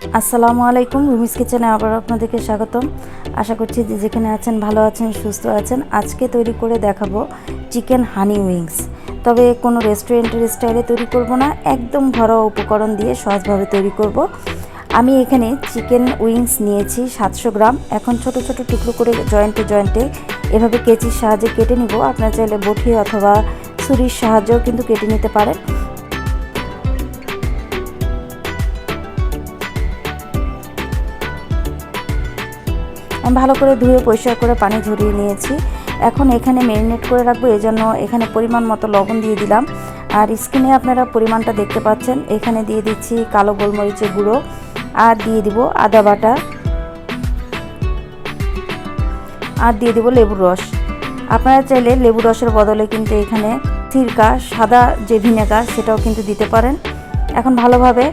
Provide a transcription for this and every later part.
আসসালামু আলাইকুম, রুমিস কিচেনে আবার আপনাদেরকে স্বাগতম। আশা করছি যে যেখানে আছেন, ভালো আছেন, সুস্থ আছেন। আজকে তৈরি করে দেখাবো চিকেন হানি উইংস। তবে কোনো রেস্টুরেন্টের স্টাইলে তৈরি করব না, একদম ঘরোয়া উপকরণ দিয়ে সহজভাবে তৈরি করব। আমি এখানে চিকেন উইংস নিয়েছি সাতশো গ্রাম। এখন ছোট ছোট টুকরো করে জয়েন্টে জয়েন্টে এভাবে কেচির সাহায্যে কেটে নিব। আপনার চাইলে বটি অথবা ছুরির সাহায্যেও কিন্তু কেটে নিতে পারেন। ভালো করে ধুয়ে পরিষ্কার করে পানি ঝরিয়ে নিয়েছি। এখন এখানে ম্যারিনেট করে রাখব এই জন্য এখানে পরিমাণ মতো লবণ দিয়ে দিলাম। আর স্কিনে আপনারা পরিমাণটা দেখতে পাচ্ছেন, এখানে দিয়ে দিচ্ছি কালো গোলমরিচের গুঁড়ো আর দিয়ে দিব আদা বাটা। আর দিয়ে দিব লেবুর রস। আপনারা চাইলে লেবুর রসের বদলে কিন্তু এখানে সিরকা, সাদা যে ভিনেগার সেটাও কিন্তু দিতে পারেন। এখন ভালোভাবে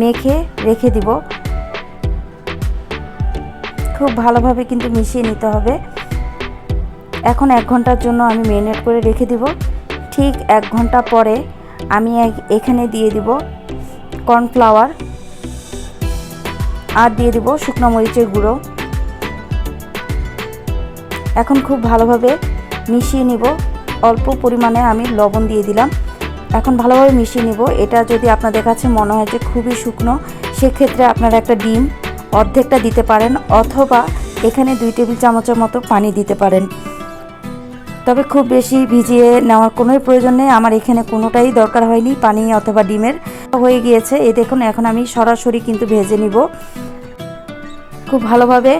মেখে রেখে দিব। খুব ভালোভাবে কিন্তু মিশিয়ে নিতে হবে। এখন এক ঘণ্টার জন্য আমি মেরিনেট করে রেখে দিব। ঠিক এক ঘণ্টা পরে আমি এখানে দিয়ে দিব কর্নফ্লাওয়ার আর দিয়ে দিব শুকনো মরিচের গুঁড়ো। এখন খুব ভালোভাবে মিশিয়ে নিব। অল্প পরিমাণে আমি লবণ দিয়ে দিলাম। এখন ভালোভাবে মিশিয়ে নিব। এটা যদি আপনাদের কাছে মনে হয় যে খুবই শুকনো, সেক্ষেত্রে আপনারা একটা ডিম অর্ধেকটা দিতে পারেন অথবা এখানে দুই টেবিল চামচের মতো পানি দিতে পারেন। তবে খুব বেশি ভিজিয়ে নেওয়ার কোনো প্রয়োজন নেই। আমার এখানে কোনোটাই দরকার হয়নি, পানি অথবা ডিমের। হয়ে গিয়েছে। এ দেখুন, এখন আমি সরাসরি কিন্তু ভেজে নিব। খুব ভালোভাবে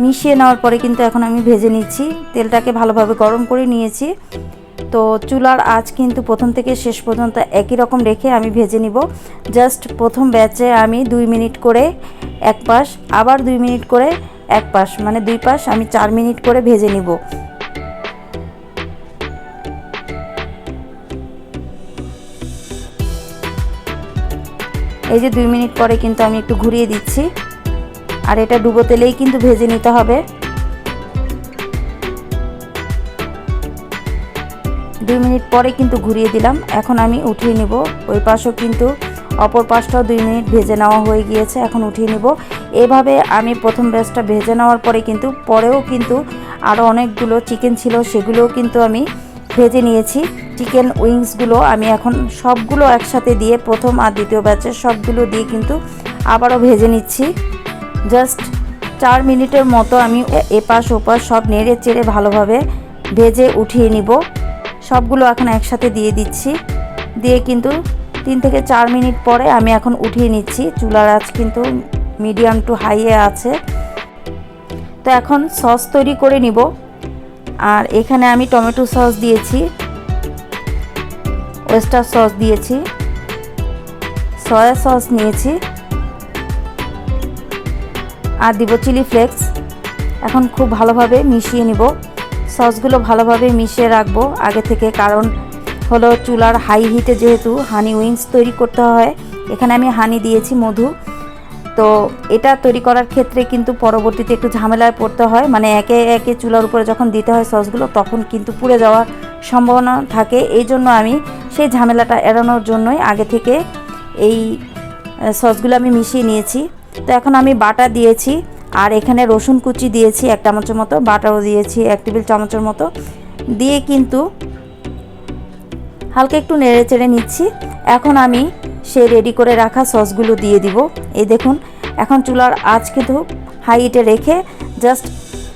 মিশিয়ে নেওয়ার পরে কিন্তু এখন আমি ভেজে নিচ্ছি। তেলটাকে ভালোভাবে গরম করে নিয়েছি। তো চুলার আঁচ কিন্তু প্রথম থেকে শেষ পর্যন্ত একই রকম রেখে আমি ভেজে নিব। জাস্ট প্রথম ব্যাচে আমি দুই মিনিট করে এক পাশ, আবার দুই মিনিট করে এক পাশ মানে দুই পাশ আমি চার মিনিট করে ভেজে নিব। এই যে দুই মিনিট পরে কিন্তু আমি একটু ঘুরিয়ে দিচ্ছি। আর এটা ডুবো তেলেই কিন্তু ভেজে নিতে হবে। দুই মিনিট পরে কিন্তু ঘুরিয়ে দিলাম। এখন আমি উঠিয়ে নিব। ওই পাশও কিন্তু অপর পাশটাও দুই মিনিট ভেজে নেওয়া হয়ে গিয়েছে। এখন উঠিয়ে নিব। এভাবে আমি প্রথম ব্যাচটা ভেজে নেওয়ার পরে কিন্তু, পরেও কিন্তু আরও অনেকগুলো চিকেন ছিল, সেগুলোও কিন্তু আমি ভেজে নিয়েছি। চিকেন উইংসগুলো আমি এখন সবগুলো একসাথে দিয়ে প্রথম আর দ্বিতীয় ব্যাচের সবগুলো দিয়ে কিন্তু আবারও ভেজে নিচ্ছি। জাস্ট চার মিনিটের মতো আমি এপাশ ওপাশ সব নেড়ে চেড়ে ভালোভাবে ভেজে উঠিয়ে নিব। সবগুলো এখন একসাথে দিয়ে দিচ্ছি। দিয়ে কিন্তু তিন থেকে চার মিনিট পরে আমি এখন উঠিয়ে নিচ্ছি। চুলার আঁচ কিন্তু মিডিয়াম টু হাইয়ে আছে। তো এখন সস তৈরি করে নিব। আর এখানে আমি টমেটো সস দিয়েছি। ওয়েস্টার সস দিয়েছি। সয়া সস নিয়েছি। আর দিব চিলি ফ্লেক্স। এখন খুব ভালোভাবে মিশিয়ে নিব। সসগুলো ভালোভাবে মিশিয়ে রাখব আগে থেকে, কারণ হলো চুলার হাই হিটে যেহেতু হানি উইংস তৈরি করতে হয়, এখানে আমি হানি দিয়েছি, মধু। তো এটা তৈরি করার ক্ষেত্রে কিন্তু পরবর্তীতে একটু ঝামেলায় পড়তে হয় মানে একে একে চুলার উপরে যখন দিতে হয় সসগুলো, তখন কিন্তু পুড়ে যাওয়ার সম্ভাবনা থাকে। এই জন্য আমি সেই ঝামেলাটা এড়ানোর জন্যই আগে থেকে এই সসগুলো আমি মিশিয়ে নিয়েছি। তো এখন আমি বাটা দিয়েছি। আর এখানে রসুন কুচি দিয়েছি এক চামচের মতো, বাটারও দিয়েছি এক টেবিল চামচের মতো। দিয়ে কিন্তু হালকা একটু নেড়ে চেড়ে নিচ্ছি। এখন আমি সেই রেডি করে রাখা সসগুলো দিয়ে দিব। এই দেখুন, এখন চুলার আঁচ কিন্তু হাইটে রেখে জাস্ট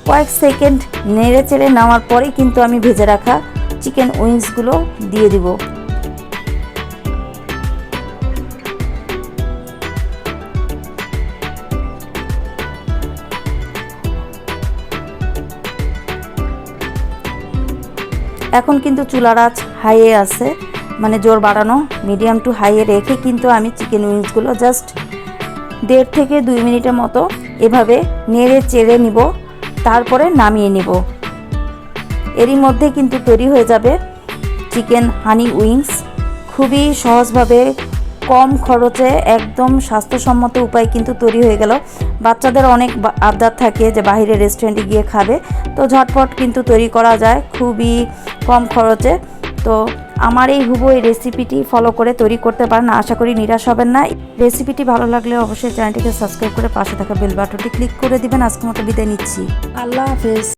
কয়েক সেকেন্ড নেড়ে চেড়ে নেওয়ার পরেই কিন্তু আমি ভেজে রাখা চিকেন উইংসগুলো দিয়ে দিব। এখন কিন্তু চুলার আঁচ হাইয়ে আছে মানে জোর বাড়ানো, মিডিয়াম টু হাইয়ে রেখে কিন্তু আমি চিকেন উইংসগুলো জাস্ট দেড় থেকে দুই মিনিটের মতো এভাবে নেড়ে চেড়ে নিব, তারপরে নামিয়ে নিব। এরই মধ্যে কিন্তু তৈরি হয়ে যাবে চিকেন হানি উইংস। খুবই সহজভাবে কম খরচে একদম স্বাস্থ্যসম্মত উপায় কিন্তু তৈরি হয়ে গেল। বাচ্চাদের অনেক আবদার থাকে যে বাইরে রেস্টুরেন্টে গিয়ে খাবে। তো ঝটপট কিন্তু তৈরি করা যায় খুবই কম খরচে। তো আমার এই হুবো এই রেসিপিটি ফলো করে তৈরি করতে পারেন। আশা করি নিরাশ হবেন না। রেসিপিটি ভালো লাগলে অবশ্যই চ্যানেলটিকে সাবস্ক্রাইব করে পাশে থাকা বেল বাটনটি ক্লিক করে দিবেন। আজকের মতো বিদায় নিচ্ছি। আল্লাহ হাফেজ।